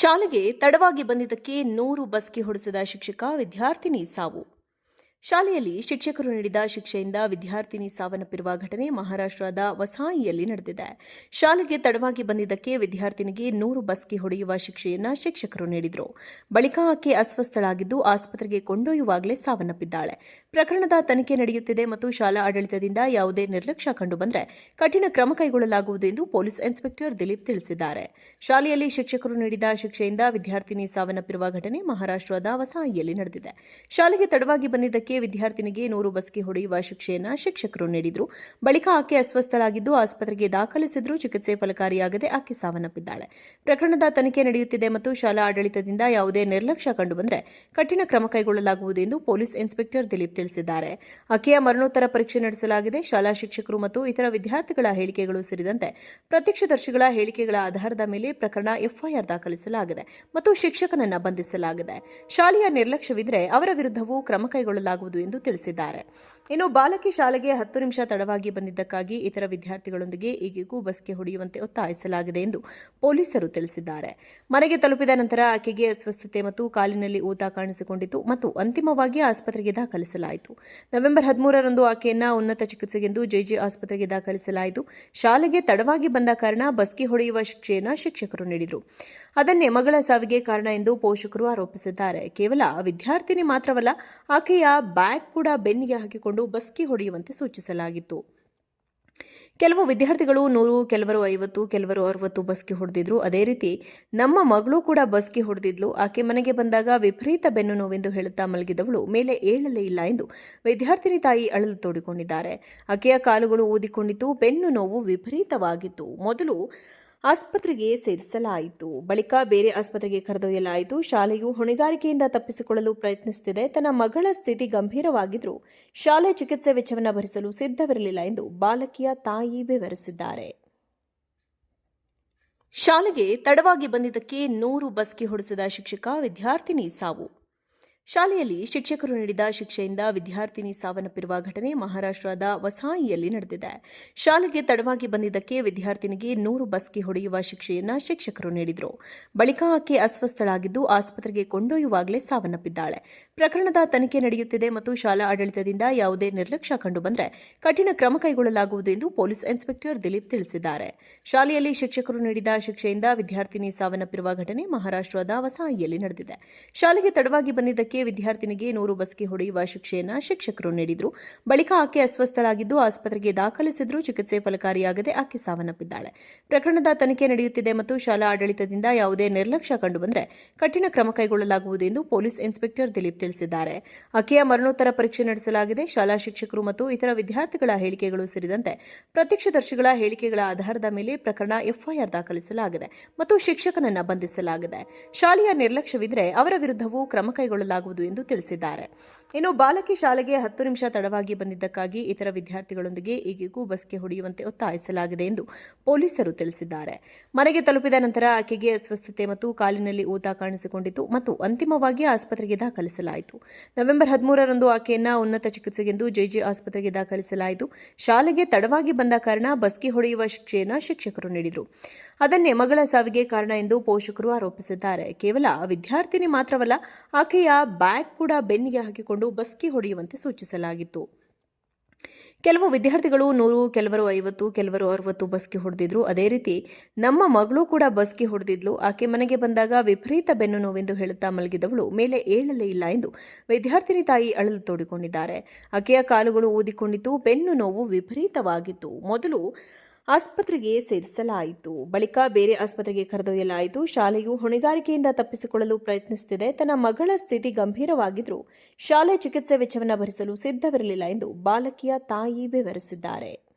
ಶಾಲೆಗೆ ತಡವಾಗಿ ಬಂದಿದ್ದಕ್ಕೆ ನೂರು ಬಸ್ಗೆ ಹೊಡೆಸಿದ ಶಿಕ್ಷಕ ವಿದ್ಯಾರ್ಥಿನಿ ಸಾವು. ಶಾಲೆಯಲ್ಲಿ ಶಿಕ್ಷಕರು ನೀಡಿದ ಶಿಕ್ಷೆಯಿಂದ ವಿದ್ಯಾರ್ಥಿನಿ ಸಾವನ್ನಪ್ಪಿರುವ ಘಟನೆ ಮಹಾರಾಷ್ಟ್ರದ ವಸಾಯಿಯಲ್ಲಿ ನಡೆದಿದೆ. ಶಾಲೆಗೆ ತಡವಾಗಿ ಬಂದಿದ್ದಕ್ಕೆ ವಿದ್ಯಾರ್ಥಿನಿಗೆ ನೂರು ಬಸ್ಗೆ ಹೊಡೆಯುವ ಶಿಕ್ಷೆಯನ್ನ ಶಿಕ್ಷಕರು ನೀಡಿದರು. ಬಳಿಕ ಆಕೆ ಅಸ್ವಸ್ಥಳಾಗಿದ್ದು ಆಸ್ಪತ್ರೆಗೆ ಕೊಂಡೊಯ್ಯುವಾಗಲೇ ಸಾವನ್ನಪ್ಪಿದ್ದಾಳೆ. ಪ್ರಕರಣದ ತನಿಖೆ ನಡೆಯುತ್ತಿದೆ ಮತ್ತು ಶಾಲಾ ಆಡಳಿತದಿಂದ ಯಾವುದೇ ನಿರ್ಲಕ್ಷ್ಯ ಕಂಡುಬಂದರೆ ಕಠಿಣ ಕ್ರಮ ಕೈಗೊಳ್ಳಲಾಗುವುದು ಎಂದು ಪೊಲೀಸ್ ಇನ್ಸ್ಪೆಕ್ಟರ್ ದಿಲೀಪ್ ತಿಳಿಸಿದ್ದಾರೆ. ಶಾಲೆಯಲ್ಲಿ ಶಿಕ್ಷಕರು ನೀಡಿದ ಶಿಕ್ಷೆಯಿಂದ ವಿದ್ಯಾರ್ಥಿನಿ ಸಾವನ್ನಪ್ಪಿರುವ ಘಟನೆ ಮಹಾರಾಷ್ಟ್ರದ ವಸಾಯಿಯಲ್ಲಿ ನಡೆದಿದೆ. ಶಾಲೆಗೆ ತಡವಾಗಿ ಬಂದಿದ್ದಕ್ಕೆ ವಿದ್ಯಾರ್ಥಿನಿಗೆ ನೂರು ಬಸ್ಗೆ ಹೊಡೆಯುವ ಶಿಕ್ಷೆಯನ್ನು ಶಿಕ್ಷಕರು ನೀಡಿದರು. ಬಳಿಕ ಆಕೆ ಅಸ್ವಸ್ಥಳಾಗಿದ್ದು ಆಸ್ಪತ್ರೆಗೆ ದಾಖಲಿಸಿದ್ರು ಚಿಕಿತ್ಸೆ ಫಲಕಾರಿಯಾಗದೆ ಆಕೆ ಸಾವನ್ನಪ್ಪಿದ್ದಾಳೆ. ಪ್ರಕರಣದ ತನಿಖೆ ನಡೆಯುತ್ತಿದೆ ಮತ್ತು ಶಾಲಾ ಆಡಳಿತದಿಂದ ಯಾವುದೇ ನಿರ್ಲಕ್ಷ್ಯ ಕಂಡುಬಂದರೆ ಕಠಿಣ ಕ್ರಮ ಕೈಗೊಳ್ಳಲಾಗುವುದು ಎಂದು ಪೊಲೀಸ್ ಇನ್ಸ್ಪೆಕ್ಟರ್ ದಿಲೀಪ್ ತಿಳಿಸಿದ್ದಾರೆ. ಆಕೆಯ ಮರಣೋತ್ತರ ಪರೀಕ್ಷೆ ನಡೆಸಲಾಗಿದೆ. ಶಾಲಾ ಶಿಕ್ಷಕರು ಮತ್ತು ಇತರ ವಿದ್ಯಾರ್ಥಿಗಳ ಹೇಳಿಕೆಗಳು ಸೇರಿದಂತೆ ಪ್ರತ್ಯಕ್ಷದರ್ಶಿಗಳ ಹೇಳಿಕೆಗಳ ಆಧಾರದ ಮೇಲೆ ಪ್ರಕರಣ ಎಫ್ಐಆರ್ ದಾಖಲಿಸಲಾಗಿದೆ ಮತ್ತು ಶಿಕ್ಷಕನನ್ನ ಬಂಧಿಸಲಾಗಿದೆ. ಶಾಲೆಯ ನಿರ್ಲಕ್ಷ್ಯವಿದ್ದರೆ ಅವರ ವಿರುದ್ಧವೂ ಕ್ರಮ ಕೈಗೊಳ್ಳಲಾಗುವುದು ಎಂದು ತಿಳಿಸಿದ್ದಾರೆ. ಇನ್ನು ಬಾಲಕಿ ಶಾಲೆಗೆ ಹತ್ತು ನಿಮಿಷ ತಡವಾಗಿ ಬಂದಿದ್ದಕ್ಕಾಗಿ ಇತರ ವಿದ್ಯಾರ್ಥಿಗಳೊಂದಿಗೆ ಈಗಿಗೂ ಬಸ್ಗೆ ಹೊಡೆಯುವಂತೆ ಒತ್ತಾಯಿಸಲಾಗಿದೆ ಎಂದು ಪೊಲೀಸರು ತಿಳಿಸಿದ್ದಾರೆ. ಮನೆಗೆ ತಲುಪಿದ ನಂತರ ಆಕೆಗೆ ಅಸ್ವಸ್ಥತೆ ಮತ್ತು ಕಾಲಿನಲ್ಲಿ ಊತ ಕಾಣಿಸಿಕೊಂಡಿತು ಮತ್ತು ಅಂತಿಮವಾಗಿ ಆಸ್ಪತ್ರೆಗೆ ದಾಖಲಿಸಲಾಯಿತು. ನವೆಂಬರ್ ಹದಿಮೂರರಂದು ಆಕೆಯನ್ನ ಉನ್ನತ ಚಿಕಿತ್ಸೆಗೆಂದು ಜೆಜೆ ಆಸ್ಪತ್ರೆಗೆ ದಾಖಲಿಸಲಾಯಿತು. ಶಾಲೆಗೆ ತಡವಾಗಿ ಬಂದ ಕಾರಣ ಬಸ್ಗೆ ಹೊಡೆಯುವ ಶಿಕ್ಷೆಯನ್ನು ಶಿಕ್ಷಕರು ನೀಡಿದರು. ಅದನ್ನೇ ಮಗಳ ಸಾವಿಗೆ ಕಾರಣ ಎಂದು ಪೋಷಕರು ಆರೋಪಿಸಿದ್ದಾರೆ. ಕೇವಲ ವಿದ್ಯಾರ್ಥಿನಿ ಮಾತ್ರವಲ್ಲ, ಆಕೆಯ ಬ್ಯಾಗ್ ಕೂಡ ಬೆನ್ನಿಗೆ ಹಾಕಿಕೊಂಡು ಬಸ್ಕಿ ಹೊಡೆಯುವಂತೆ ಸೂಚಿಸಲಾಗಿತ್ತು. ಕೆಲವು ವಿದ್ಯಾರ್ಥಿಗಳು ನೂರು, ಕೆಲವರು ಐವತ್ತು, ಕೆಲವರು ಅರವತ್ತು ಬಸ್ಕಿ ಹೊಡೆದಿದ್ರು. ಅದೇ ರೀತಿ ನಮ್ಮ ಮಗಳು ಕೂಡ ಬಸ್ಕಿ ಹೊಡೆದಿದ್ಲು. ಆಕೆ ಮನೆಗೆ ಬಂದಾಗ ವಿಪರೀತ ಬೆನ್ನು ನೋವೆಂದು ಹೇಳುತ್ತಾ ಮಲಗಿದವಳು. ಮೇಲೆ ಏಳಲೇ ಇಲ್ಲ ಎಂದು ವಿದ್ಯಾರ್ಥಿನಿ ತಾಯಿ ಅಳಲು ತೋಡಿಕೊಂಡಿದ್ದಾರೆ. ಆಕೆಯ ಕಾಲುಗಳು ಊದಿಕೊಂಡಿತು ಬೆನ್ನು ನೋವು ವಿಪರೀತವಾಗಿತ್ತು. ಮೊದಲು ಆಸ್ಪತ್ರೆಗೆ ಸೇರಿಸಲಾಯಿತು. ಬಳಿಕ ಬೇರೆ ಆಸ್ಪತ್ರೆಗೆ ಕರೆದೊಯ್ಯಲಾಯಿತು. ಶಾಲೆಯು ಹೊಣೆಗಾರಿಕೆಯಿಂದ ತಪ್ಪಿಸಿಕೊಳ್ಳಲು ಪ್ರಯತ್ನಿಸುತ್ತಿದೆ. ತನ್ನ ಮಗಳ ಸ್ಥಿತಿ ಗಂಭೀರವಾಗಿದ್ದರೂ ಶಾಲೆ ಚಿಕಿತ್ಸೆ ವೆಚ್ಚವನ್ನು ಭರಿಸಲು ಸಿದ್ಧವಿರಲಿಲ್ಲ ಎಂದು ಬಾಲಕಿಯ ತಾಯಿ ವಿವರಿಸಿದ್ದಾರೆ. ಶಾಲೆಗೆ ತಡವಾಗಿ ಬಂದಿದ್ದಕ್ಕೆ ನೂರು ಬಸ್ಗೆ ಹೊಡೆಸಿದ ಶಿಕ್ಷಕ ವಿದ್ಯಾರ್ಥಿನಿ ಸಾವು. ಶಾಲೆಯಲ್ಲಿ ಶಿಕ್ಷಕರು ನೀಡಿದ ಶಿಕ್ಷೆಯಿಂದ ವಿದ್ಯಾರ್ಥಿನಿ ಸಾವನ್ನಪ್ಪಿರುವ ಘಟನೆ ಮಹಾರಾಷ್ಟ್ರದ ವಸಾಯಿಯಲ್ಲಿ ನಡೆದಿದೆ. ಶಾಲೆಗೆ ತಡವಾಗಿ ಬಂದಿದ್ದಕ್ಕೆ ವಿದ್ಯಾರ್ಥಿನಿಗೆ ನೂರು ಬಸ್ಗೆ ಹೊಡೆಯುವ ಶಿಕ್ಷೆಯನ್ನ ಶಿಕ್ಷಕರು ನೀಡಿದರು. ಬಳಿಕ ಆಕೆ ಅಸ್ವಸ್ಥಳಾಗಿದ್ದು ಆಸ್ಪತ್ರೆಗೆ ಕೊಂಡೊಯ್ಯುವಾಗಲೇ ಸಾವನ್ನಪ್ಪಿದ್ದಾಳೆ. ಪ್ರಕರಣದ ತನಿಖೆ ನಡೆಯುತ್ತಿದೆ ಮತ್ತು ಶಾಲಾ ಆಡಳಿತದಿಂದ ಯಾವುದೇ ನಿರ್ಲಕ್ಷ್ಯ ಕಂಡುಬಂದರೆ ಕಠಿಣ ಕ್ರಮ ಕೈಗೊಳ್ಳಲಾಗುವುದು ಎಂದು ಪೊಲೀಸ್ ಇನ್ಸ್ಪೆಕ್ಟರ್ ದಿಲೀಪ್ ತಿಳಿಸಿದ್ದಾರೆ. ಶಾಲೆಯಲ್ಲಿ ಶಿಕ್ಷಕರು ನೀಡಿದ ಶಿಕ್ಷೆಯಿಂದ ವಿದ್ಯಾರ್ಥಿನಿ ಸಾವನ್ನಪ್ಪಿರುವ ಘಟನೆ ಮಹಾರಾಷ್ಟ್ರದ ವಸಾಯಿಯಲ್ಲಿ ನಡೆದಿದೆ. ಶಾಲೆಗೆ ತಡವಾಗಿ ಬಂದಿದ್ದಕ್ಕೆ ವಿದ್ಯಾರ್ಥಿನಿಗೆ ನೂರು ಬಸ್ಗೆ ಹೊಡೆಯುವ ಶಿಕ್ಷೆಯನ್ನು ಶಿಕ್ಷಕರು ನೀಡಿದರು. ಬಳಿಕ ಆಕೆ ಅಸ್ವಸ್ಥಳಾಗಿದ್ದು ಆಸ್ಪತ್ರೆಗೆ ದಾಖಲಿಸಿದ್ರು. ಚಿಕಿತ್ಸೆ ಫಲಕಾರಿಯಾಗದೆ ಆಕೆ ಸಾವನ್ನಪ್ಪಿದ್ದಾಳೆ. ಪ್ರಕರಣದ ತನಿಖೆ ನಡೆಯುತ್ತಿದೆ ಮತ್ತು ಶಾಲಾ ಆಡಳಿತದಿಂದ ಯಾವುದೇ ನಿರ್ಲಕ್ಷ್ಯ ಕಂಡುಬಂದರೆ ಕಠಿಣ ಕ್ರಮ ಕೈಗೊಳ್ಳಲಾಗುವುದು ಎಂದು ಪೊಲೀಸ್ ಇನ್ಸ್ಪೆಕ್ಟರ್ ದಿಲೀಪ್ ತಿಳಿಸಿದ್ದಾರೆ. ಆಕೆಯ ಮರಣೋತ್ತರ ಪರೀಕ್ಷೆ ನಡೆಸಲಾಗಿದೆ. ಶಾಲಾ ಶಿಕ್ಷಕರು ಮತ್ತು ಇತರ ವಿದ್ಯಾರ್ಥಿಗಳ ಹೇಳಿಕೆಗಳು ಸೇರಿದಂತೆ ಪ್ರತ್ಯಕ್ಷದರ್ಶಿಗಳ ಹೇಳಿಕೆಗಳ ಆಧಾರದ ಮೇಲೆ ಪ್ರಕರಣ ಎಫ್ಐಆರ್ ದಾಖಲಿಸಲಾಗಿದೆ ಮತ್ತು ಶಿಕ್ಷಕನನ್ನ ಬಂಧಿಸಲಾಗಿದೆ. ಶಾಲೆಯ ನಿರ್ಲಕ್ಷ್ಯವಿದ್ರೆ ಅವರ ವಿರುದ್ಧವೂ ಕ್ರಮ ಕೈಗೊಳ್ಳಲಾಗುವುದು ಎಂದು ತಿಳಿಸಿದ್ದಾರೆ. ಇನ್ನು ಬಾಲಕಿ ಶಾಲೆಗೆ ಹತ್ತು ನಿಮಿಷ ತಡವಾಗಿ ಬಂದಿದ್ದಕ್ಕಾಗಿ ಇತರ ವಿದ್ಯಾರ್ಥಿಗಳೊಂದಿಗೆ ಈಗಿಗೂ ಬಸ್ಗೆ ಹೊಡೆಯುವಂತೆ ಒತ್ತಾಯಿಸಲಾಗಿದೆ ಎಂದು ಪೊಲೀಸರು ತಿಳಿಸಿದ್ದಾರೆ. ಮನೆಗೆ ತಲುಪಿದ ನಂತರ ಆಕೆಗೆ ಅಸ್ವಸ್ಥತೆ ಮತ್ತು ಕಾಲಿನಲ್ಲಿ ಊತ ಕಾಣಿಸಿಕೊಂಡಿತು ಮತ್ತು ಅಂತಿಮವಾಗಿ ಆಸ್ಪತ್ರೆಗೆ ದಾಖಲಿಸಲಾಯಿತು. ನವೆಂಬರ್ ಹದಿಮೂರರಂದು ಆಕೆಯನ್ನು ಉನ್ನತ ಚಿಕಿತ್ಸೆಗೆಂದು ಜೆಜೆ ಆಸ್ಪತ್ರೆಗೆ ದಾಖಲಿಸಲಾಯಿತು. ಶಾಲೆಗೆ ತಡವಾಗಿ ಬಂದ ಕಾರಣ ಬಸ್ಗೆ ಹೊಡೆಯುವ ಶಿಕ್ಷೆಯನ್ನು ಶಿಕ್ಷಕರು ನೀಡಿದರು. ಅದನ್ನೇ ಮಗಳ ಸಾವಿಗೆ ಕಾರಣ ಎಂದು ಪೋಷಕರು ಆರೋಪಿಸಿದ್ದಾರೆ. ಕೇವಲ ವಿದ್ಯಾರ್ಥಿನಿ ಮಾತ್ರವಲ್ಲ, ಆಕೆಯ ಬ್ಯಾಗ್ ಕೂಡ ಬೆನ್ನಿಗೆ ಹಾಕಿಕೊಂಡು ಬಸ್ಕಿ ಹೊಡೆಯುವಂತೆ ಸೂಚಿಸಲಾಗಿತ್ತು. ಕೆಲವು ವಿದ್ಯಾರ್ಥಿಗಳು ನೂರು, ಕೆಲವರು ಐವತ್ತು, ಕೆಲವರು ಅರವತ್ತು ಬಸ್ಕಿ ಹೊಡೆದಿದ್ರು. ಅದೇ ರೀತಿ ನಮ್ಮ ಮಗಳು ಕೂಡ ಬಸ್ಕಿ ಹೊಡೆದಿದ್ಲು. ಆಕೆ ಮನೆಗೆ ಬಂದಾಗ ವಿಪರೀತ ಬೆನ್ನು ನೋವೆಂದು ಹೇಳುತ್ತಾ ಮಲಗಿದವಳು. ಮೇಲೆ ಏಳಲೇ ಇಲ್ಲ ಎಂದು ವಿದ್ಯಾರ್ಥಿನಿ ತಾಯಿ ಅಳಲು ತೋಡಿಕೊಂಡಿದ್ದಾರೆ. ಆಕೆಯ ಕಾಲುಗಳು ಊದಿಕೊಂಡಿತ್ತು. ಬೆನ್ನು ನೋವು ವಿಪರೀತವಾಗಿತ್ತು. ಮೊದಲು ಆಸ್ಪತ್ರೆಗೆ ಸೇರಿಸಲಾಯಿತು. ಬಳಿಕ ಬೇರೆ ಆಸ್ಪತ್ರೆಗೆ ಕರೆದೊಯ್ಯಲಾಯಿತು. ಶಾಲೆಯು ಹೊಣೆಗಾರಿಕೆಯಿಂದ ತಪ್ಪಿಸಿಕೊಳ್ಳಲು ಪ್ರಯತ್ನಿಸುತ್ತಿದೆ. ತನ್ನ ಮಗಳ ಸ್ಥಿತಿ ಗಂಭೀರವಾಗಿದ್ದರೂ ಶಾಲೆ ಚಿಕಿತ್ಸೆ ವೆಚ್ಚವನ್ನು ಭರಿಸಲು ಸಿದ್ಧವಿರಲಿಲ್ಲ ಎಂದು ಬಾಲಕಿಯ ತಾಯಿ ವಿವರಿಸಿದ್ದಾರೆ.